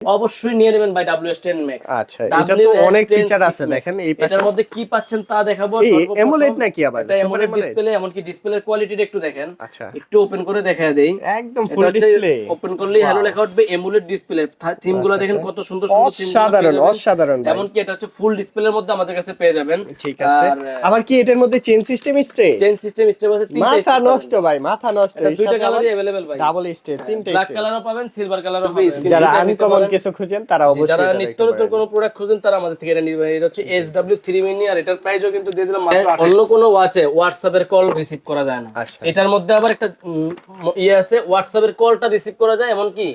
অবশ্যই নিয়ে নেবেন ভাই WS10 Max আচ্ছা এটা তো WS10 অনেক ফিচার আছে Max। দেখেন এই পাশে এটার মধ্যে কি পাচ্ছেন তা দেখাবো এই সর্বপ্রথম AMOLED নাকি আবার? এটা Super AMOLED AMOLED? ডিসপ্লে এমনকি ডিসপ্লের কোয়ালিটিটা একটু দেখেন আচ্ছা একটু ওপেন করে দেখায় দেই একদম ফুল ডিসপ্লে ওপেন করলেই হ্যালো লেখা উঠবে এমুলেট ডিসপ্লে থিম গুলো আচ্ছা, দেখেন আচ্ছা। কত সুন্দর সুন্দর theme গুলো অসাধারণ পেয়ে যাবেন। অসাধারণ ভাই। এমনকি এটা হচ্ছে ফুল ডিসপ্লের মধ্যে আমাদের কাছে পেয়ে যাবেন ঠিক আছে আর আবার কি এটার মধ্যে chain system স্ট্রে chain system step আছে তিনটা মাথা step নষ্ট ভাই মাথা নষ্ট পাবেন। এটা দুইটা কালারই अवेलेबल ভাই ডাবল স্টে তিনটে ব্ল্যাক স্টে কালারও পাবেন সিলভার কালারও হবে যারা আনকমন কিছু খুঁজেন তারা অবশ্যই যারা নিত্য নতুন কোনো প্রোডাক্ট খুঁজেন তারা আমাদের থেকে এটা নিবে। এটা হচ্ছে SW3 মিনি আর এটার প্রাইসও কিন্তু দিয়ে দিলাম মাত্র অন্য কোনো ওয়াচে হোয়াটসঅ্যাপের কল রিসিভ করা যায় না। আচ্ছা। এটার মধ্যে আবার একটা ইয়ে আছে হোয়াটসঅ্যাপের কলটা রিসিভ করা যায় এমনকি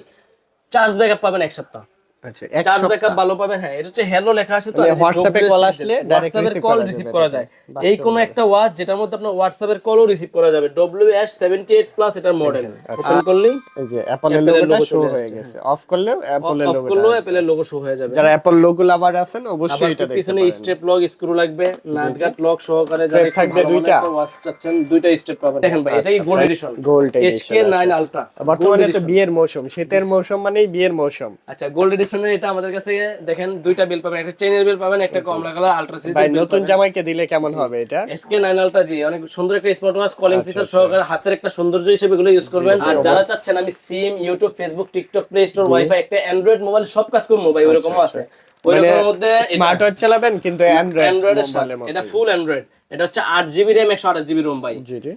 চার্জ ব্যাকআপ পাবেন এক সপ্তাহ। আচ্ছা এক চার্জ সপ্তাহ। ব্যাকআপ ভালো পাবেন হ্যাঁ এটা হচ্ছে হ্যালো লেখা আছে তো মানে আর এই যে WhatsApp এ যোগ call দিয়ে আসলে দিয়েছে। direct WhatsApp এর receive কল রিসিভ করা যায়। এই কোনো একটা ওয়াচ যেটার মধ্যে আপনার হোয়াটসঅ্যাপ কলও রিসিভ করা যাবে WS78 প্লাস এটার মডেল ওপেন করলেই এই যে অ্যাপলের লোগোটা শো হয়ে গেছে। অফ করলেও অ্যাপলের অফ করলেও লোগোটা লোগো শো হয়ে যাবে। যারা অ্যাপল লোগো লাভার আছেন অবশ্যই এটা দেখতে পিছনে পারেন। লক স্ক্রু লাগবে নাটগাট লক সহকারে Strap থাকবে দুইটা? ওয়াচ চাচ্ছেন দুইটা স্টেপ পাবেন। দেখেন ভাই এটাই gold edition gold HK 9 ultra বর্তমানে তো বিয়ের মৌসুম শীতের মৌসুম মানেই বিয়ের মৌসুম। আচ্ছা গোল্ড এডিশনের এটা আমাদের কাছে দেখেন দুইটা বিল পাবেন একটা চেনের বিল পাবেন একটা কমলা কালার আলট্রা সিরিজ ভাই নতুন জামাইকে দিলে কেমন হবে এটা? এসকে নাইন আলট্রা জি অনেক সুন্দর একটা স্মার্ট ওয়াচ কলিং ফিচার সহকারে হাতের একটা সৌন্দর্য হিসেবে এগুলো ইউজ করবেন। আর যারা চাচ্ছেন আমি sim YouTube Facebook TikTok play store wifi একটা অ্যান্ড্রয়েড মোবাইল সব কাজ করব ভাই ওরকমও আছে। ওই মানে মধ্যে স্মার্ট ওয়াচ চালাবেন কিন্তু অ্যান্ড্রয়েড অ্যান্ড্রয়েডের এটা ফুল অ্যান্ড্রয়েড এটা হচ্ছে আট জিবি র্যাম একশো আঠাশ জিবি রোম ভাই।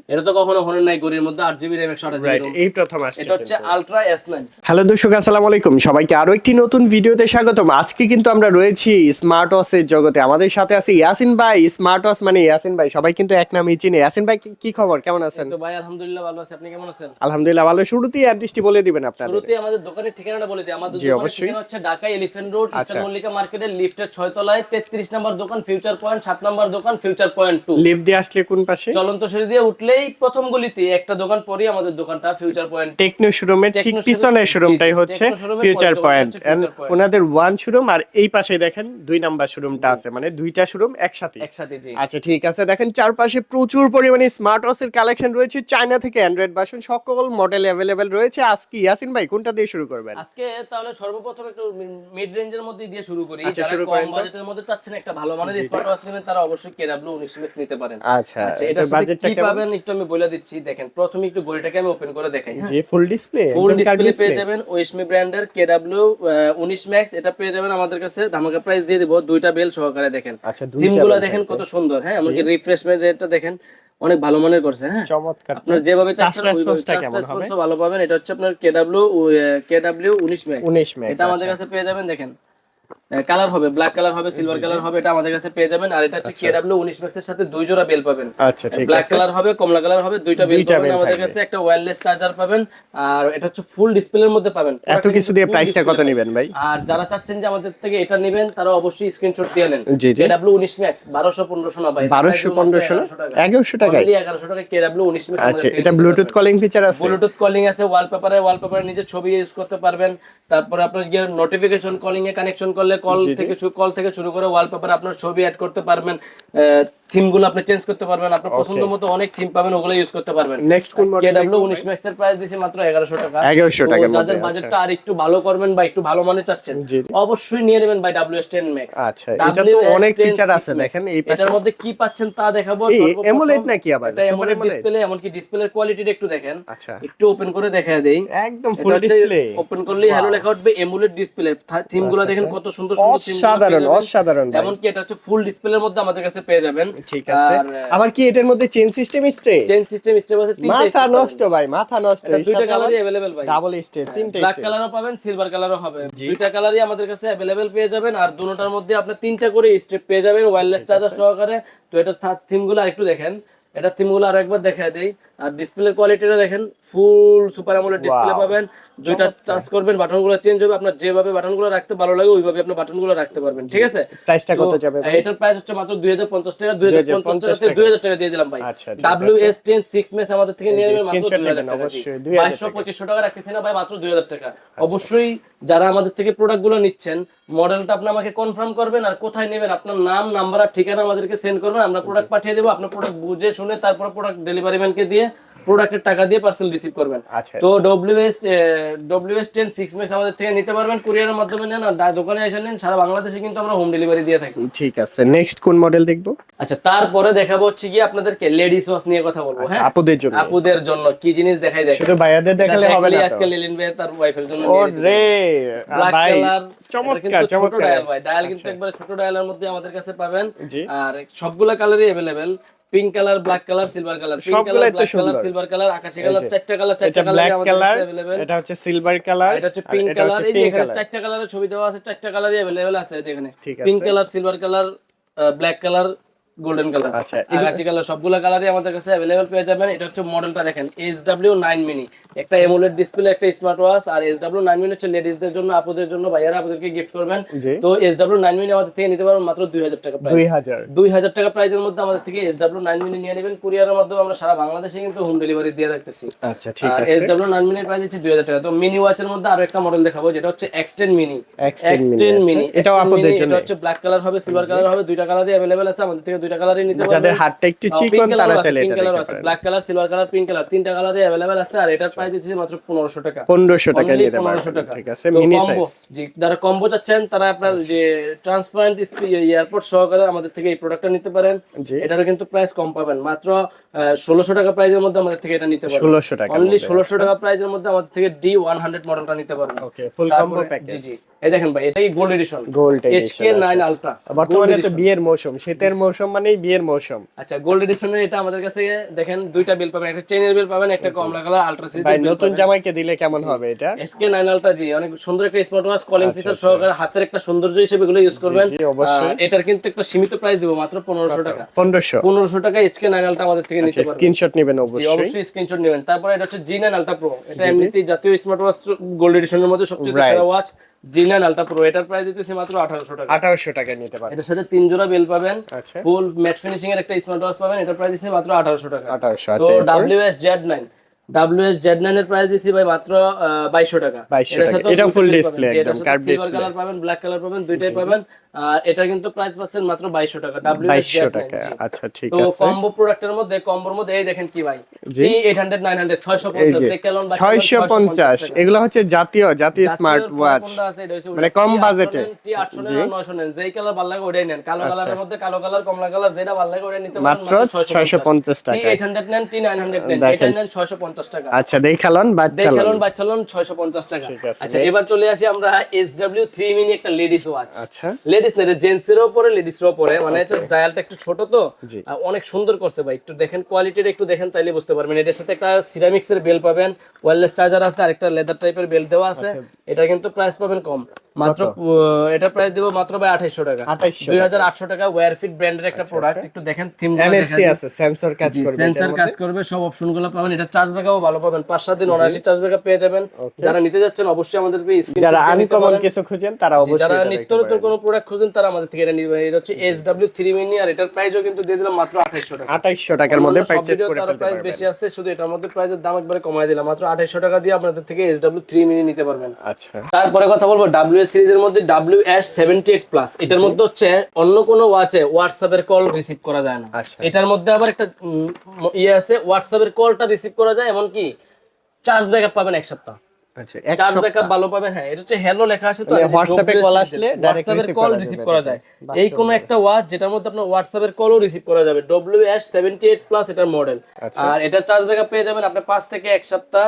এটা তো কখনো হনে নাই গড়ির মধ্যে আট জিবি র্যাম একশো আঠাশ জিবি এই প্রথম আসছে এটা হচ্ছে আলট্রা এস নাইন হ্যালো দর্শক আসসালামু আলাইকুম। সবাইকে আরও একটি নতুন ভিডিওতে স্বাগতম। আজকে কিন্তু আমরা রয়েছি স্মার্ট ওয়াচের জগতে। আমাদের সাথে আছে ইয়াসিন ভাই স্মার্ট ওয়াচ মানে ইয়াসিন ভাই। সবাই কিন্তু এক নামেই চিনে। ইয়াসিন ভাই কি- খবর? কেমন আছেন? তো ভাই আলহামদুলিল্লাহ ভালো আছে। আপনি কেমন আছেন? আলহামদুলিল্লাহ ভালো। শুরুতেই অ্যাড্রেসটি বলে দিবেন আপনাদের। শুরুতে আমাদের দোকানের ঠিকানাটা বলে দিই। আমাদের দোকানের অবশ্যই। ঠিকানা হচ্ছে Dhaka elephant road. Eastern Mallika মার্কেটের লিফটের ছয় তলায় তেত্রিশ নম্বর দোকান ফিউচার পয়েন্ট সাত নম্বর দোকান ফিউচার পয়েন্ট টু লিফট দিয়ে আসলে কোন পাশে? চলন্ত সিঁড়ি দিয়ে উঠলেই প্রথম গলিতে একটা দোকান আমাদের দোকানটা ফিউচার পয়েন্ট টেকনো শোরুমের ঠিক পিছনের শোরুমটাই হচ্ছে ফিউচার পয়েন্ট ওনাদের ওয়ান শোরুম আর এই পাশে দেখেন দুই নাম্বার শোরুমটা আছে। মানে দুইটা শোরুম একসাথে। একসাথে আচ্ছা ঠিক আছে। দেখেন চারপাশে প্রচুর পরিমাণে স্মার্ট ওয়াচের কালেকশন রয়েছে। চায়না থেকে অ্যান্ড্রয়েড ভার্সন সকল মডেল অ্যাভেলেবেল রয়েছে। আজকে ইয়াসিন ভাই কোনটা দিয়ে শুরু করবেন? আজকে তাহলে সর্বপ্রথম একটু মিড রেঞ্জের মধ্যে দিয়ে শুরু করি। আচ্ছা, যারা কম বাজেটের মধ্যে চাচ্ছেন একটা ভালো মানের স্মার্ট ওয়াচ নেবেন তারা অবশ্যই কেডাব্লিউ 19 ম্যাট্রিক্স নিতে পারেন। আচ্ছা, আচ্ছা এটা বাজেটটা কি পাবেন একটু আমি বলে দিচ্ছি দেখেন প্রথমে একটু বডিটাকে আমি ওপেন করে দেখাই। যে ফুল ডিসপ্লে ফুল ডিসপ্লে পেয়ে যাবেন ওয়েসমি ব্র্যান্ডের কেডব্লিউ 19 ম্যাক্স এটা পেয়ে যাবেন আমাদের কাছে। ধামাকা প্রাইস দিয়ে দেব দুইটা বেল সহকারে দেখেন। আচ্ছা সিমগুলো দেখেন কত সুন্দর হ্যাঁ এমনকি রিফ্রেশমেন্ট রেটটা দেখেন অনেক ভালো মানের করছে হ্যাঁ। চমৎকার। আপনার যেভাবে চাচ্ছেন ভালো পাবেন। এটা হচ্ছে আপনার কেডব্লিউ কেডব্লিউ 19 ম্যাক্স 19 ম্যাক্স এটা আমাদের কাছে পেয়ে যাবেন দেখেন। কালার হবে ব্ল্যাক কালার হবে সিলভার কালার হবে এটা আমাদের কাছে পেয়ে যাবেন। আর এটা হচ্ছে কেডাব্লিউ উনিশ ম্যাক্সের সাথে দুই জোড়া বেল পাবেন। আচ্ছা ঠিক ব্ল্যাক কালার হবে কমলা কালার হবে দুইটা বেল পাবেন। আমাদের কাছে একটা ওয়্যারলেস চার্জার পাবেন আর এটা হচ্ছে ফুল ডিসপ্লের মধ্যে পাবেন। এত কিছু দিয়ে প্রাইসটা কত নেবেন ভাই? আর যারা চাচ্ছেন যে আমাদের থেকে এটা নেবেন তারা অবশ্যই স্ক্রিনশট দিয়ে নেন। কেডাব্লিউ উনিশ ম্যাক্স বারোশো পনেরোশো না ভাই? বারোশো পনেরোশো এগারোশো টাকা। এগারোশো টাকা কেডাব্লিউ উনিশ আচ্ছা এটা ব্লুটুথ কলিং ফিচার আছে? ব্লুটুথ কলিং আছে ওয়ালপেপারে ওয়ালপেপারে নিজে ছবি ইউজ করতে পারবেন। তারপরে আপনার নোটিফিকেশন কলিং এ কানেকশন করলে কল থেকে কল থেকে শুরু করে ওয়ালপেপারে আপনার ছবি অ্যাড করতে পারবেন। থিমগুলো আপনি চেঞ্জ করতে পারবেন আপনার পছন্দ মতো অনেক থিম পাবেন ওগুলো ইউজ করতে পারবেন। নেক্সট কোন মডেল কেডাব্লিউ উনিশ ম্যাক্স এর প্রাইস দিছি মাত্র এগারোশো টাকা। 1100 তো টাকার মধ্যে, যাদের আচ্ছা। বাজেটটা আর একটু ভালো করবেন বা একটু ভালো মানে চাচ্ছেন অবশ্যই নিয়ে নেবেন ভাই WS10 Max আচ্ছা, এটা তো অনেক feature আছে, দেখেন এই পাশে। এটার মধ্যে কি পাচ্ছেন তা দেখাবো। সর্বপ্রথম। নাকি আবার? এটা AMOLED? ডিসপ্লে এমনকি ডিসপ্লের কোয়ালিটিটা একটু দেখেন। আচ্ছা। একটু ওপেন করে দেখায় দেই। একদম ফুল ডিসপ্লে ওপেন করলেই হ্যালো লেখা উঠবে এমুলেট ডিসপ্লে থিমগুলো দেখেন কত সুন্দর সুন্দর আচ্ছা, অসাধারণ। অসাধারণ। এমনকি এটা হচ্ছে ফুল ডিসপ্লের মধ্যে আমাদের কাছে পেয়ে যাবেন। ঠিক আছে আর আবার কি এটার মধ্যে chain system স্ট্রে chain system step আছে তিনটা মাথা step নষ্ট ভাই মাথা নষ্ট পাবেন। এটা দুইটা কালারই अवेलेबल ভাই ডাবল স্টে তিনটে ব্ল্যাক স্টে কালারও পাবেন সিলভার কালারও হবে দুইটা কালারই আমাদের কাছে অ্যাভেলেবেল পেয়ে যাবেন আর দুটোটার মধ্যে আপনি তিনটা করে স্টেপ পেয়ে যাবেন ওয়্যারলেস চার্জার সহকারে তো এটা থিম গুলো আরেকটু দেখেন এটা থিমগুলো আরও একবার দেখা দেই। আর ডিসপ্লের কোয়ালিটিটা দেখেন ফুল সুপার অ্যামোলেড ডিসপ্লে পাবেন। দুইটা চার্জ করবেন বাটনগুলো চেঞ্জ হবে আপনার যেভাবে বাটনগুলো রাখতে ভালো লাগে ওইভাবে আপনি বাটনগুলো রাখতে পারবেন ঠিক আছে? প্রাইসটা কত যাবে এটার প্রাইস হচ্ছে মাত্র দুই হাজার পঞ্চাশ টাকা দুই হাজার পঞ্চাশ টাকা দুই হাজার টাকা দিয়ে দিলাম ভাই। আচ্ছা, ঠিক W S ten six max আমাদের থেকে নিয়ে নেবেন মাত্র screenshot দুই হাজার নেবেন, টাকা অবশ্যই, 2000 বাইশশো পঁচিশশো টাকা রাখতেছি না ভাই মাত্র দুই হাজার টাকা। অবশ্যই যারা আমাদের থেকে প্রোডাক্টগুলো নিচ্ছেন মডেলটা আপনি আমাকে কনফার্ম করবেন আর কোথায় নেবেন, আপনার নাম নাম্বার আর ঠিকানা আমাদেরকে সেন্ড করবেন, আমরা প্রোডাক্ট পাঠিয়ে দেবো আপনার প্রোডাক্ট বুঝে শুনে তারপর প্রোডাক্ট ডেলিভারি ম্যানকে দিয়ে প্রোডাক্টের টাকা দিয়ে পার্সেল রিসিভ করবেন আচ্ছা তো WS WS ten six max আমাদের থেকে নিতে পারবেন কুরিয়ারের মাধ্যমে নেন আর দা- দোকানে এসে নেন সারা বাংলাদেশে কিন্তু আমরা হোম ডেলিভারি দিয়ে থাকি ঠিক আছে নেক্সট কোন মডেল দেখবো আচ্ছা তারপরে দেখাবো হচ্ছে কি আপনাদেরকে লেডিস ওয়াশ নিয়ে কথা বলবো আচ্ছা হ্যাঁ আপুদের জন্য আপুদের জন্য কি জিনিস দেখাই দেখ শুধু ভাইয়াদের দেখালে হবে না আজকে লিলিন ভাই তার ওয়াইফের জন্য ও নিয়ে নিতে রে ব্ল্যাক ভাই কালার চমৎকার ছোট চমৎকার ডায়াল ভাই ডায়াল কিন্তু একবারে ছোট ডায়ালের মধ্যে আমাদের কাছে পাবেন জি আর সবগুলা কালারই available Pink colour black colour silver colour pink colour সবগুলাই তো ব্ল্যাক কালার সুন্দর। সিলভার কালার আকাশি কালার চারটা কালার এটা চারটা ব্ল্যাক কালার আমাদের কালার কাছে अवेलेबल এটা হচ্ছে সিলভার কালার এটা হচ্ছে পিঙ্ক কালার এই যে এখানে চারটা কালারের ছবি দেওয়া আছে চারটা কালারই अवेलेबल আছে এখানে ঠিক পিঙ্ক আছে colour silver colour black colour golden colour আচ্ছা, আকাশি কালার সবগুলা কালারই আমাদের কাছে अवेलेबल পেয়ে যাবেন এটা হচ্ছে মডেলটা দেখেন SW9 মিনি একটা এমোলেড ডিসপ্লে একটা স্মার্ট ওয়াচ আর SW9 মিনি হচ্ছে লেডিসদের জন্য আপুদের জন্য ভাইয়ারা আপুদেরকে গিফট করবেন জি তো SW9 মিনি আমাদের থেকে নিতে পারবেন মাত্র 2000 টাকা প্রাইস দুই হাজার দুই হাজার টাকা প্রাইজের মধ্যে আমাদের থেকে SW9 মিনি নিয়ে নেবেন কুরিয়ারের মাধ্যমে আমরা সারা বাংলাদেশে কিন্তু হোম ডেলিভারি দিয়ে রাখতেছি আচ্ছা ঠিক আর আছে SW9 মিনির প্রাইস হচ্ছে 2000 টাকা তো মিনি ওয়াচের মধ্যে আরো একটা মডেল দেখাবো যেটা হচ্ছে X10 mini X10 mini X10 আছে। মিনি এটাও আপুদের জন্য এটা হচ্ছে ব্ল্যাক কালার হবে সিলভার কালার হবে দুইটা কালারই अवेलेबल আছে আমাদের থেকে দুইটা কালারই নিতে পারবেন যাদের হাতটা একটু চিকন তারা চাইলে এটা নিতে পারেন black colour silver colour pink colour তিনটা কালারই अवेलेबल আছে আর এটার প্রাইস দিচ্ছি মাত্র 1500 টাকা পনেরোশো টাকা Only নিতে 1500 পারবেন টাকা। ঠিক আছে তো মিনি combo, সাইজ জি যারা কম্বো চাচ্ছেন তারা আপনার যে ট্রান্সপারেন্ট এয়ারপোর্ট সহকারে আমাদের থেকে এই প্রোডাক্টটা নিতে পারেন জি এটারও কিন্তু প্রাইস কম পাবেন মাত্র ষোলোশো টাকা প্রাইসের মধ্যে আমাদের থেকে এটা নিতে পারবেন ষোলোশো টাকা অনলি ষোলোশো টাকা প্রাইসের মধ্যে আমাদের থেকে ডি ওয়ান হান্ড্রেড মডেলটা নিতে পারবেন ওকে ফুল কম্বো তারপরে- জি প্যাকেজ জি এই দেখেন ভাই এটাই gold edition gold HK nine ultra বর্তমানে তো বিয়ের মৌসুম শীতের মৌসুম মানেই বিয়ের মৌসুম। আচ্ছা গোল্ড এডিশনের এটা আমাদের কাছে দেখেন দুইটা বিল পাবেন একটা চেনের বিল পাবেন একটা কমলা কালার আলট্রা সিজি ভাই নতুন জামাইকে দিলে কেমন হবে এটা? এসকে নাইন আলট্রা জি অনেক সুন্দর একটা স্মার্ট ওয়াচ কলিং ফিচার সহকারে হাতের একটা সৌন্দর্য হিসেবে এগুলো ইউজ করবেন। জি, অবশ্যই। এটার কিন্তু একটা সীমিত প্রাইস দিব মাত্র পনেরোশো টাকা। পনেরোশো। পনেরোশো টাকা এইচকে নাইন আলট্রা আমাদের থেকে নিতে পারবেন। স্ক্রিনশট নেবেন জি, অবশ্যই। অবশ্যই স্ক্রিনশট নেবেন। তারপরে এটা হচ্ছে জি নাইন আলট্রা প্রো এটা এমনিতেই জাতীয় স্মার্ট ওয়াচ গোল্ড এডিশনের মধ্যে সবচেয়ে সেরা ওয়াচ জি নাইন প্রো এটার প্রাইস দিতেছি মাত্র আঠারোশো টাকা আঠারোশো টাকা নিতে পারেন এটার সাথে তিন জোড়া বেল পাবেন ফুল ম্যাট ফিনিশিং এর একটা স্মার্ট ওয়াচ পাবেন এটার প্রাইস দিতেছি মাত্র আঠারোশো টাকা আঠারোশো তো আচ্ছা এরপর? W S Z nine WS Z nine এর প্রাইস দিছি ভাই মাত্র বাইশশো টাকা 2200 এটার টাকা। এটা ফুল। জি, একদম, silver display। কালার পাবেন ব্ল্যাক কালার পাবেন দুইটাই পাবেন আর এটা কিন্তু প্রাইস পাচ্ছেন মাত্র বাইশশো টাকা। ডাব্লিউ বাইশশো টাকা। আচ্ছা ঠিক তো কম্বো প্রোডাক্টের মধ্যে কম্বোর মধ্যে এই দেখেন কি ভাই। T eight hundred nine hundred ছয়শো এই পঞ্চাশ যে দেখেলন ছয়শো পঞ্চাশ এগুলো হচ্ছে জাতীয় জাতীয় স্মার্ট ওয়াচ মানে কম বাজেটে টি আটশো নেন যেই কালার ভালো লাগে ওটাই নেন। কালো কালারের মধ্যে কালো কালার কমলা কালার যেটা ভালো লাগে ওটাই নিতে মাত্র ছয়শো পঞ্চাশ। টি টাকা এইট হান্ড্রেড নেন টি নাইন হান্ড্রেড নেন এটা নেন ছয়শো পঞ্চাশ টাকা। আচ্ছা দেখালন বাচ্চা দেখেলন বাচ্চালন ছয়শো পঞ্চাশ টাকা। ঠিক আছে, আচ্ছা এবার চলে আসি আমরা এস ডাব্লিউ থ্রি মিনি একটা লেডিস ওয়াচ আচ্ছা। লেডিস না জেন্টসেরও পরে পরে। মানে ডায়ালটা একটু ছোট তো। অনেক সুন্দর করছে ভাই। একটু দেখেন কোয়ালিটিটা একটু দেখেন তাইলে বুঝতে পারবেন। এটার সাথে একটা সিরামিক্স এর বেল পাবেন ওয়্যারলেস চার্জার আছে আর একটা লেদার টাইপের বেল দেওয়া আছে। আচ্ছা। এটা কিন্তু প্রাইস পাবেন কম। মাত্র এটা প্রাইস দেবো মাত্র ভাই আঠাইশো টাকা। 2800 দুই হাজার আটশো টাকা ওয়্যারফিট ব্র্যান্ডের একটা প্রোডাক্ট একটু দেখেন থিম এনএফসি আছে সেন্সর কাজ করবে সেন্সর কাজ করবে সব পাবেন। এটা চার্জ ব্যাকআপও ভালো পাবেন। পাঁচ সাত দিন অনায়াসি চার্জ ব্যাকআপ পেয়ে যাবেন। যারা নিতে যাচ্ছেন অবশ্যই আমাদের যারা আনকমন কিছু খুঁজেন তারা অবশ্যই যারা নিত্য নতুন কোনো প্রোডাক্ট খুঁজেন তারা আমাদের থেকে এটা এটা হচ্ছে এস ডাব্লিউ থ্রি মিনি আর এটার প্রাইসও কিন্তু দিয়ে দিলাম মাত্র আঠাইশশো টাকা। 2800 টাকার মধ্যে অন্যান্য পারচেজ করে ফেলতে প্রাইস বেশি আছে শুধু এটার মধ্যে প্রাইসের দাম একবারে কমায় দিলাম। মাত্র আঠাইশশো টাকা দিয়ে আপনাদের থেকে এস ডাব্লিউ থ্রি মিনি নিতে পারবেন। আচ্ছা। তারপরে কথা বলব ডাব্লিউ এস সিরিজের মধ্যে W S seventy eight plus এটার মধ্যে হচ্ছে অন্য কোনো ওয়াচে হোয়াটসঅ্যাপের কল রিসিভ করা যায় না। আচ্ছা। এটার মধ্যে আবার একটা ইয়ে আছে হোয়াটসঅ্যাপের কলটা রিসিভ করা যায় এমনকি চার্জ ব্যাকআপ পাবেন এক সপ্তাহ। আচ্ছা এক চার্জ সপ্তাহ। ব্যাকআপ ভালো পাবেন হ্যাঁ এটা হচ্ছে হ্যালো লেখা আছে তো আর এই যে হোয়াটসঅ্যাপে WS আসলে হোয়াটসঅ্যাপের কল রিসিভ করা যায়। এই কোনো একটা ওয়াচ যেটার মধ্যে আপনার হোয়াটসঅ্যাপের কলও রিসিভ করা যাবে W S seventy eight plus এটার মডেল আচ্ছা। আর এটা চার্জ ব্যাকআপ পেয়ে যাবেন আপনি পাঁচ থেকে এক সপ্তাহ।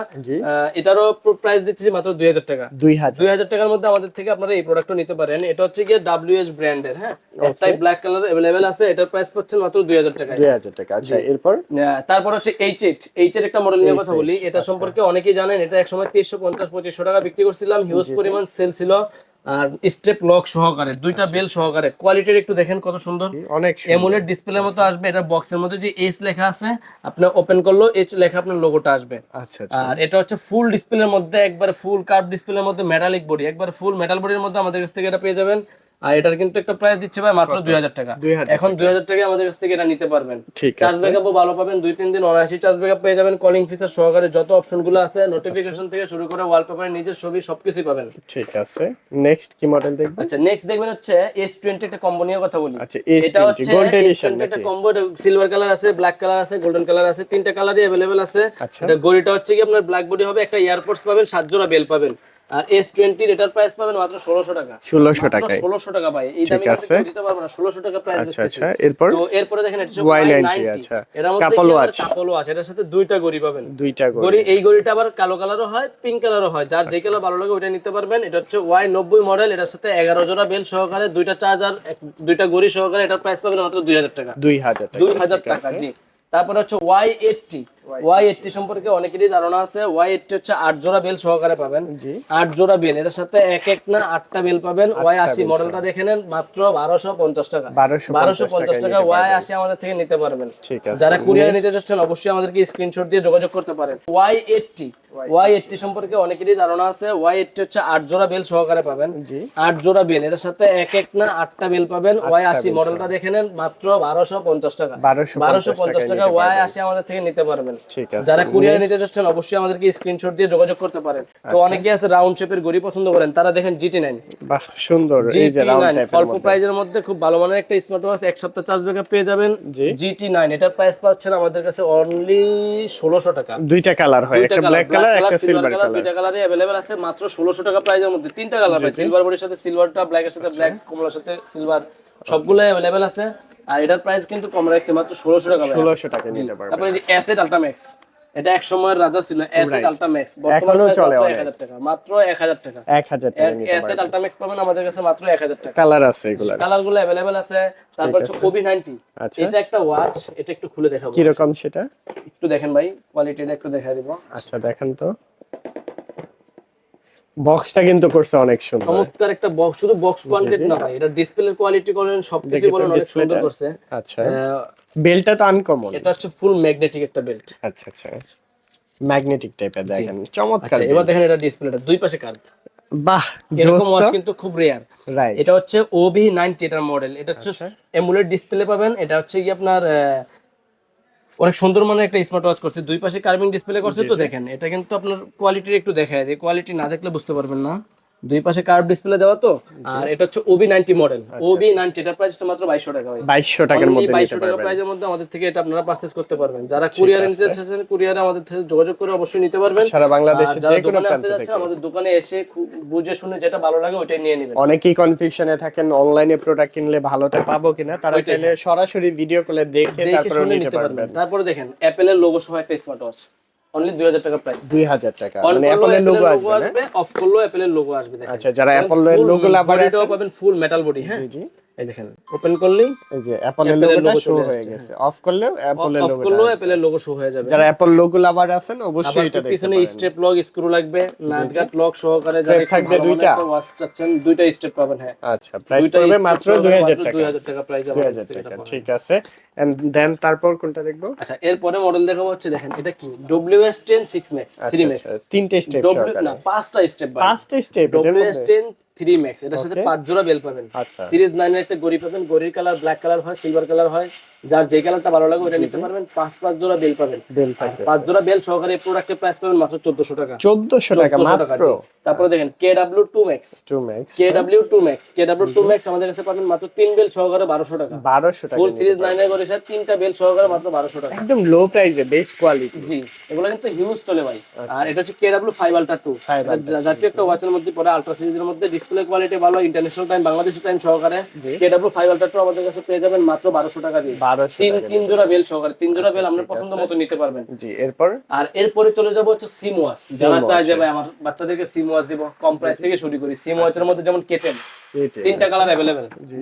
এটারও প্রাইস দিচ্ছি মাত্র দুই হাজার টাকা। 2000 দুই হাজার টাকার মধ্যে আমাদের থেকে আপনারা এই প্রোডাক্টটা নিতে পারেন। এটা হচ্ছে গিয়ে ডাব্লিউ এস ব্র্যান্ডের হ্যাঁ? একটাই ব্ল্যাক কালার অ্যাভেলেবেল আছে এটার প্রাইস পাচ্ছেন মাত্র দুই হাজার টাকা 2000 টাকা। আচ্ছা এরপর? তারপর হচ্ছে এইচ এইট এইচ এর একটা মডেল নিয়ে কথা বলি। এটা সম্পর্কে অনেকেই জানেন এটা একসময় তেইশশো পঞ্চাশ পঁচিশশো টাকা বিক্রি করছিলাম হিউজ পরিমাণ সেল ছিল আর স্টেপ লক সহকারে দুইটা বেল সহকারে। কোয়ালিটির একটু দেখেন কত সুন্দর। অনেক। এমুলেট ডিসপ্লের মতো আসবে এটা বক্সের মধ্যে যে এইচ লেখা আছে আপনি ওপেন করল এইচ লেখা আপনার লোগোটা আসবে। আচ্ছা আচ্ছা। আর এটা হচ্ছে ফুল ডিসপ্লের মধ্যে একবার ফুল কার্ভ ডিসপ্লের মধ্যে মেটালিক বডি একবার ফুল মেটাল বডির মধ্যে আমাদের কাছ থেকে এটা পেয়ে যাবেন। আর এটার কিন্তু একটা প্রাইস দিচ্ছে ভাই মাত্র দুই হাজার টাকা। এখন দুই হাজার টাকা আমাদের কাছ থেকে এটা নিতে পারবেন। চার্জ ব্যাকআপও ভালো পাবেন দুই তিন দিন অনায়াসি চার্জ ব্যাকআপ পেয়ে যাবেন। কলিং ফিচার সহকারে যত অপশনগুলো আছে নোটিফিকেশন থেকে শুরু করে ওয়ালপেপারের নিজের ছবি সবকিছুই পাবেন। ঠিক আছে। নেক্সট কি মডেল দেখবেন? আচ্ছা নেক্সট দেখবেন হচ্ছে এস টোয়েন্টি একটা কম্বো নিয়ে কথা বলি। আচ্ছা, এটা হচ্ছে গোল্ডেন এডিশন একটা কম্বো সিলভার কালার আছে ব্ল্যাক কালার আছে গোল্ডেন কালার আছে তিনটা কালারই অ্যাভেলেবেল আছে। আচ্ছা। গড়িটা হচ্ছে কি আপনার ব্ল্যাক বডি হবে একটা এয়ারপোর্টস পাবেন সাত জোড়া বেল পাবেন। আর এস টোয়েন্টি এটার প্রাইস পাবেন মাত্র ষোলোশো টাকা। ষোলোশো টাকায়। ষোলোশো টাকা ভাই। এই দামে আছে। দিতে পারব না। ষোলোশো টাকা প্রাইস আচ্ছা আচ্ছা। এরপর? তো এরপরে দেখেন এটা Y90 আচ্ছা। এর মধ্যে Couple কি watch। কাপলও আছে। এটার সাথে দুইটা গড়ি পাবেন। দুইটা গড়ি। এই গড়িটা আবার কালো কালারও হয় পিঙ্ক কালারও হয়। যার যে কালার ভালো লাগে ওইটা নিতে পারবেন। এটা হচ্ছে ওয়াই নব্বই মডেল এটার সাথে এগারো জোড়া বেল সহকারে দুইটা চার্জার দুইটা গড়ি সহকারে এটার প্রাইস পাবেন মাত্র দুই হাজার টাকা। দুই হাজার দুই হাজার টাকা জি। তারপরে হচ্ছে ওয়াই এইটটি ওয়াই এইটটি সম্পর্কে অনেকেরই ধারণা আছে। ওয়াই এইটটি হচ্ছে আট জোড়া বেল সহকারে পাবেন। আট জোড়া বেল এটার সাথে এক এক না আটটা বেল পাবেন। ওয়াই আশি মডেলটা দেখে নেন মাত্র বারোশো পঞ্চাশ টাকা। বারোশো পঞ্চাশ টাকা ওয়াই আশি আমাদের থেকে নিতে পারবেন। যারা কুরিয়ারে নিতে যাচ্ছেন অবশ্যই আমাদেরকে স্ক্রিনশট দিয়ে যোগাযোগ করতে পারেন। ওয়াই এইটটি ওয়াই এইটটি সম্পর্কে অনেকেরই ধারণা আছে। ওয়াই এইটটি হচ্ছে আট জোড়া বেল সহকারে পাবেন। আট জোড়া বেল এটার সাথে এক এক না আটটা বেল পাবেন। ওয়াই আশি মডেলটা দেখে নেন মাত্র বারোশো পঞ্চাশ টাকা। বারোশো পঞ্চাশ টাকা ওয়াই। আশি আমাদের থেকে নিতে পারবেন। আছে। যারা কুরিয়ারে নিতে যাচ্ছেন অবশ্যই আমাদেরকে স্ক্রিনশট দিয়ে যোগাযোগ করতে পারেন। তো আচ্ছা। অনেকে আছে রাউন্ড শেপের গড়ি পছন্দ করেন তারা দেখেন জিটি নাইন বাহ সুন্দর। এই যে রাউন্ড টাইপের অল্প প্রাইজের মধ্যে খুব ভালো মানের একটা স্মার্ট ওয়াচ এক সপ্তাহ চার্জ ব্যাকআপ পেয়ে যাবেন জি। জিটি নাইন এটার প্রাইস পাচ্ছেন আমাদের কাছে অনলি ষোলোশো টাকা। দুইটা কালার হয় একটা ব্ল্যাক কালার একটা সিলভার কালার দুইটা কালারই অ্যাভেলেবেল আছে মাত্র ষোলোশো টাকা প্রাইজের মধ্যে। তিনটা কালার আছে সিলভার বডির সাথে সিলভারটা ব্ল্যাকের সাথে ব্ল্যাক কমলার সাথে সিলভার সবগুলো অ্যাভেলেবেল আছে। আর এটার প্রাইস কিন্তু কম রাখছে মাত্র ষোলোশো টাকা ষোলোশো টাকা নিতে পারবেন তারপরে যে অ্যাসেট আল্ট্রাম্যাক্স এটা এক সময়ের রাজা ছিল অ্যাসেট আল্ট্রাম্যাক্স এখনও চলে এক অনেক। হাজার টাকা মাত্র এক হাজার টাকা। এক হাজার টাকা নিতে অ্যাসেট আল্ট্রাম্যাক্স পাবেন আমাদের কাছে মাত্র এক হাজার টাকা। কালার আছে এগুলার। কালারগুলো অ্যাভেলেবেল আছে তারপর হচ্ছে ওবি নাইনটি আচ্ছা। এটা একটা ওয়াচ এটা একটু খুলে দেখাবো। কীরকম সেটা? একটু দেখেন ভাই কোয়ালিটিটা একটু দেখা দিব। আচ্ছা দেখেন তো। বক্সটা কিন্তু করছে অনেক সুন্দর। চমৎকার একটা বক্স শুধু বক্স কোয়ান্টিটি না ভাই এটা ডিসপ্লের কোয়ালিটি করেন সবকিছু বলেন অনেক সুন্দর করছে। আচ্ছা। আহ, বেলটা তো আনকমন এটা হচ্ছে ফুল ম্যাগনেটিক একটা বেল্ট আচ্ছা আচ্ছা। ম্যাগনেটিক টাইপের দেখেন চমৎকার আচ্ছা এবার দেখেন এটা ডিসপ্লেটা দুই পাশে কার্ড বাহ এরকম ওয়াচ কিন্তু খুব রেয়ার রাইট এটা হচ্ছে ওবি নাইনটি এটার মডেল এটা হচ্ছে আচ্ছা। এমুলেট ডিসপ্লে পাবেন এটা হচ্ছে কি আপনার অনেক সুন্দর মানে একটা স্মার্ট ওয়াচ করছে। দুই পাশে কার্বিং ডিসপ্লে করছে তো দেখেন এটা কিন্তু আপনার কোয়ালিটির একটু দেখায় দেয়। কোয়ালিটি না দেখলে বুঝতে পারবেন না। দুই পাশে কার্ভ ডিসপ্লে দেওয়া তো আর এটা হচ্ছে OB ninety model OB ninety এটার প্রাইস হচ্ছে মাত্র বাইশশো টাকা ভাই। বাইশশো টাকার মধ্যে বাইশশো নিতে টাকা প্রাইসের মধ্যে আমাদের থেকে এটা আপনারা পারচেজ করতে পারবেন। যারা কুরিয়ারে নিতে চাচ্ছেন কুরিয়ারে আমাদের থেকে যোগাযোগ করে অবশ্যই নিতে পারবেন। সারা বাংলাদেশে যারা যে কোনো দোকানে আসতে থেকে। যাচ্ছেন আমাদের দোকানে এসে বুঝে শুনে যেটা ভালো লাগে ওইটাই নিয়ে নেবেন। অনেকেই কনফিউশনে থাকেন অনলাইনে প্রোডাক্ট কিনলে ভালোটা পাবো কিনা তারা চাইলে সরাসরি ভিডিও কলে দেখে তারপরে নিতে পারবেন। তারপরে দেখেন অ্যাপেলের লোগো সহ একটা স্মার্ট ওয়াচ অনলি 2000 টাকা প্রাইস দুই হাজার টাকা। অন মানে অ্যাপলের লোগো আসবে অফ করলেও অ্যাপেলের লোগো আসবে আচ্ছা যারা অ্যাপলের লোগো লাভার আছে পাবেন ফুল মেটাল বডি হ্যাঁ? জি জি। এই দেখেন ওপেন করলেই এই যে অ্যাপলের লোগোটা শো হয়ে গেছে। অফ করলেও অ্যাপলের অফ লোগোটা করলেও অ্যাপেলের লোগো শো হয়ে যাবে। যারা অ্যাপল লোগো লাভার আছেন অবশ্যই এটা দেখতে পিছনে স্টেপ লক স্ক্রু লাগবে নাটগাট লক সহকারে যারা থাকবে দুইটা? ওয়াচ চাচ্ছেন দুইটা স্টেপ পাবেন হ্যাঁ। আচ্ছা প্রাইস পড়বে মাত্র সহকারে দুই হাজার মাত্র টাকা। 2000 টাকা প্রাইস টাকা ঠিক আছে। এন্ড দেন তারপর কোনটা দেখব? আচ্ছা এরপরে মডেল দেখাবো হচ্ছে দেখেন এটা কি? WS10 6 Max 3 আচ্ছা Max আচ্ছা তিনটে স্টেপ না পাঁচটা স্টেপ পাঁচটা স্টেপ এটার WS10 3 Max এটার সাথে পাঁচ জোড়া বেল পাবেন। আচ্ছা। সিরিজ 9 এর একটা গড়ি পাবেন গড়ির কালার ব্ল্যাক কালার হয় সিলভার কালার হয় যার যে কালারটা ভালো লাগে ওটা নিতে পারবেন পাঁচ পাঁচ জোড়া বেল পাবেন। পাঁচ জোড়া বেল সহকারে প্রোডাক্টের প্রাইস পাবেন মাত্র 1400 টাকা। চোদ্দশো টাকা মাত্র? তারপরে দেখেন KW2 Max two max KW2 Max KW2 Max আমাদের কাছে পাবেন মাত্র তিন বেল সহকারে 1200 টাকা। বারোশো টাকা ফুল সিরিজ পারবেন। 9 এর গড়ি সাথে তিনটা বেল সহকারে মাত্র 1200 টাকা। একদম লো প্রাইসে বেস্ট কোয়ালিটি জি এগুলো কিন্তু হিউজ চলে ভাই। আচ্ছা। আর এটা হচ্ছে কেডব্লিউ ফাইভ আলট্রা টু জাতীয় একটা ওয়াচের মধ্যে পড়ে আলট্রা সিরিজের মধ্যে ডিসপ্লে কোয়ালিটি ভালো ইন্টারন্যাশনাল টাইম বাংলাদেশি টাইম সহকারে। কেডব্লিউ ফাইভ আলট্রা আমাদের কাছে পেয়ে যাবেন মাত্র বারোশো টাকা দিয়ে। তিন তিন জোড়া বেল সহকারে। তিন জোড়া বেল আপনার পছন্দ মতো নিতে পারবেন। জি এরপর? আর এরপরে চলে যাব হচ্ছে সিম ওয়াচ যারা চায় যে ভাই আমার বাচ্চাদেরকে সিম ওয়াচ দিব কম প্রাইস থেকে শুরু করি। সিম ওয়াচের মধ্যে যেমন কেটেন তিনটা colour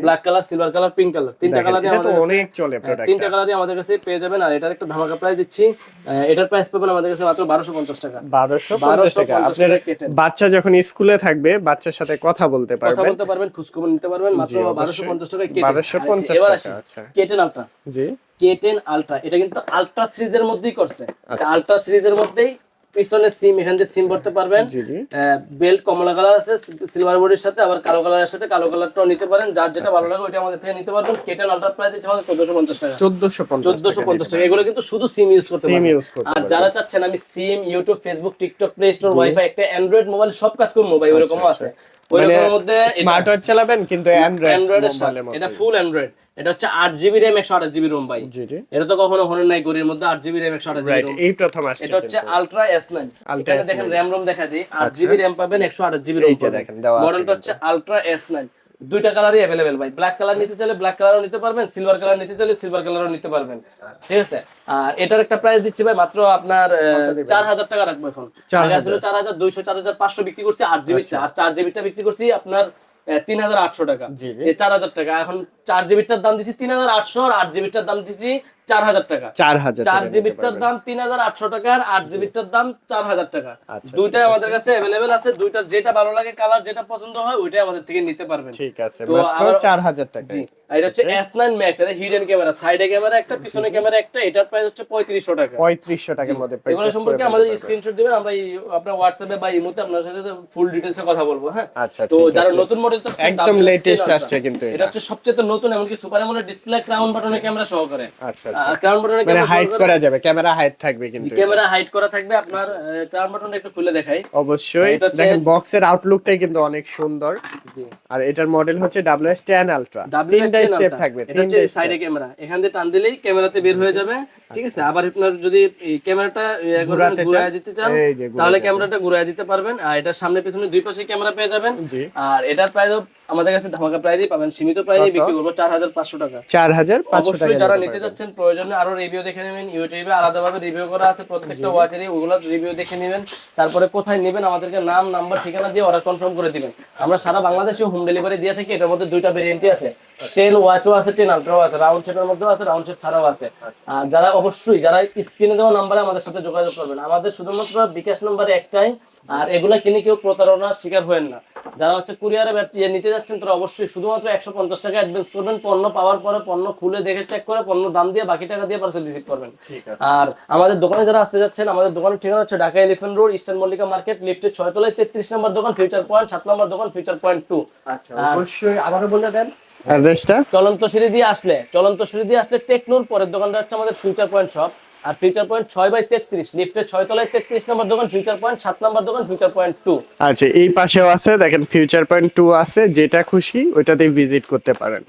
black colour silver colour pink colour তিনটা কালার অনেক চলে প্রোডাক্ট তিনটা কালারই আমাদের কাছে পেয়ে যাবেন। আর এটার একটা ধামাকা প্রাইস দিচ্ছি। এটার প্রাইস পাবেন আমাদের কাছে মাত্র বারোশো পঞ্চাশ টাকা। বারোশো পঞ্চাশ টাকা। আপনার। বাচ্চা যখন স্কুলে থাকবে বাচ্চার সাথে কথা বলতে পারবেন। কথা বলতে পারবেন খোঁজখবর নিতে পারবেন মাত্র জি, অবশ্যই। বারোশো পঞ্চাশ টাকায় কেটেন বারোশো টাকা আচ্ছা। কেটেন আলট্রা জি। কে টেন আলট্রা এটা কিন্তু আলট্রা সিরিজের মধ্যেই করছে। আচ্ছা। আলট্রা সিরিজের মধ্যেই পিছনে সিম এখান থেকে সিম ভরতে পারবেন। বেল্ট কমলা কালার আছে সিলভার বডির সাথে আবার কালো কালারের সাথে কালো কালারটাও নিতে পারেন। যার যেটা ভালো লাগে ওইটা আমাদের থেকে নিতে পারবেন। কেটেন আলট্রা প্রাইস দিচ্ছে আমাদের চোদ্দশো পঞ্চাশ টাকা। চোদ্দশো পঞ্চাশ চোদ্দশো পঞ্চাশ টাকা। এগুলো কিন্তু শুধু সিম ইউজ করতে সিম পারবেন। ইউজ করতে আর যারা চাচ্ছেন আমি sim YouTube Facebook TikTok play store wifi একটা অ্যান্ড্রয়েড মোবাইল সব কাজ করব মোবাইল ওরকমও আছে। স্মার্ট ওয়াচ চালাবেন কিন্তু অ্যান্ড্রয়েড এটা ফুল অ্যান্ড্রয়েড এটা হচ্ছে আট জিবি র্যাম একশো আঠাশ জিবি রোম ভাই। এটা তো কখনো হলো নাই গড়ির মধ্যে আট জিবি র্যাম একশো আঠাশ জিবি এই প্রথম আসছে এটা হচ্ছে আলট্রা এস নাইন দেখেন র্যাম রোম দেখা দিই। আট জিবি র্যাম পাবেন একশো আঠাশ জিবি রোম দেখেন, মডেলটা হচ্ছে আলট্রা এস নাইন দুইটা কালারই অ্যাভেলেবেল ভাই। ব্ল্যাক কালার নিতে চাইলে ব্ল্যাক কালারও নিতে পারবেন সিলভার কালার নিতে চাইলে সিলভার কালারও নিতে পারবেন। ঠিক আছে? আর এটার একটা প্রাইস দিচ্ছি ভাই মাত্র আপনার চার হাজার টাকা রাখব এখন। আগে ছিল চার হাজার দুইশো চার হাজার পাঁচশো বিক্রি করছি আট জিবি আর চার জিবিটা বিক্রি করছি আপনার তিন হাজার আটশো টাকা। চার হাজার টাকা। এখন চার জিবিটার দাম দিছি তিন হাজার আটশো আর আট জিবিটার দাম দিচ্ছি চার হাজার টাকা চার হাজার চার জিবিটার দাম তিন হাজার আটশো টাকা আর আট জিবিটার দাম চার হাজার টাকা দুইটাই আমাদের কাছে অ্যাভেলেবেল আছে দুইটার যেটা ভালো লাগে কালার যেটা পছন্দ হয় ওইটাই আমাদের থেকে নিতে পারবেন। ঠিক আছে তো চার হাজার টাকা জি এটা হচ্ছে এস নাইন ম্যাক্স এটা হিডেন ক্যামেরা সাইডে ক্যামেরা একটা পিছনে ক্যামেরা একটা এটার প্রাইস হচ্ছে পঁয়ত্রিশশো টাকা। পঁয়ত্রিশশো টাকার মধ্যে এগুলো সম্পর্কে আমাদের স্ক্রিনশট দিবেন আমরা আপনার হোয়াটসঅ্যাপে বা ইমোতে আপনার সাথে ফুল ডিটেলসে কথা বলব হ্যাঁ? আচ্ছা তো যারা নতুন মডেল একদম latest আসছে কিন্তু এটা। হচ্ছে সবচেয়ে নতুন এমনকি সুপার এমোলেড ডিসপ্লে ক্রাউন বাটনের ক্যামেরা সহকারে। আচ্ছা ক্রাউন মানে ক্যামেরা হাইড করা যাবে ক্যামেরা হাইড থাকবে কিন্তু ক্যামেরা হাইড করা থাকবে আপনার ক্রাউন বাটনটা একটু খুলে দেখাই। অবশ্যই। দেখেন বক্সের আউটলুকটাই কিন্তু অনেক সুন্দর। আর এটার মডেল হচ্ছে ডাব্লিউ এস টেন আলট্রা তিনটা স্টেপ থাকবে তিনটা সাইডে ক্যামেরা এখান দিয়ে টান দিলেই ক্যামেরাতে বের হয়ে যাবে ঠিক আছে? আবার আপনার যদি ক্যামেরাটা ঘুরায় দিতে চান তাহলে। ক্যামেরাটা ঘুরায় দিতে পারবেন। আর এটার সামনে পিছনে দুই পাশে ক্যামেরা পেয়ে যাবেন। আর এটার প্রাইস আমাদের কাছে ধামাকা প্রাইজই পাবেন। সীমিত প্রাইজে বিক্রি করব চার হাজার পাঁচশো টাকা। চার হাজার পাঁচশো টাকা যারা নিতে যাচ্ছেন প্রয়োজনে আরও রিভিউ দেখে নেবেন ইউটিউবে আলাদাভাবে রিভিউ করা আছে প্রত্যেকটা ওয়াচেরই ওগুলো রিভিউ দেখে নেবেন। তারপরে কোথায় নেবেন আমাদেরকে নাম নাম্বার ঠিকানা দিয়ে অর্ডার কনফার্ম করে দিবেন। আমরা সারা বাংলাদেশে হোম ডেলিভারি দিয়ে থাকি এটার মধ্যে দুইটা ভেরিয়েন্টই আছে। টেন ওয়াচও আছে টেন আলট্রাও আছে রাউন্ড শেপের মধ্যেও আছে রাউন্ড শেপ ছাড়াও আছে। আর যারা অবশ্যই যারা স্ক্রিনে দেওয়া নাম্বারে আমাদের সাথে যোগাযোগ করবেন। আমাদের শুধুমাত্র বিকাশ নাম্বারে একটাই আর এগুলা কিনে কেউ প্রতারণার শিকার হবেন না। যারা হচ্ছে কুরিয়ারে ইয়ে নিতে যাচ্ছেন তারা অবশ্যই শুধুমাত্র একশো পঞ্চাশ টাকা অ্যাডভান্স করবেন পণ্য পাওয়ার পরে পণ্য খুলে দেখে চেক করে পণ্য দাম দিয়ে বাকি টাকা দিয়ে পার্সেল রিসিভ করবেন। আর আমাদের দোকানে যারা আসতে যাচ্ছেন আমাদের দোকানের ঠিকানা হচ্ছে Dhaka elephant road eastern Mallika market লিফটের ছয় তলায় তেত্রিশ নম্বর দোকান ফিউচার পয়েন্ট সাত নম্বর দোকান ফিউচার পয়েন্ট টু আচ্ছা অবশ্যই আবারও বলে দেন। অ্যাড্রেসটা চলন্ত সিঁড়ি দিয়ে আসলে চলন্ত সিঁড়ি দিয়ে আসলে টেকনোর পরের দোকানটা হচ্ছে আমাদের ফিউচার পয়েন্ট শপ আর ফিউচার পয়েন্ট ছয় বাই তেত্রিশ লিফটের ছয় তলায় তেত্রিশ নম্বর দোকান ফিউচার পয়েন্ট সাত নম্বর দোকান ফিউচার পয়েন্ট টু আচ্ছা এই পাশেও আছে, দেখেন ফিউচার পয়েন্ট টু আছে, যেটা খুশি ওইটাতেই ভিজিট করতে পারেন।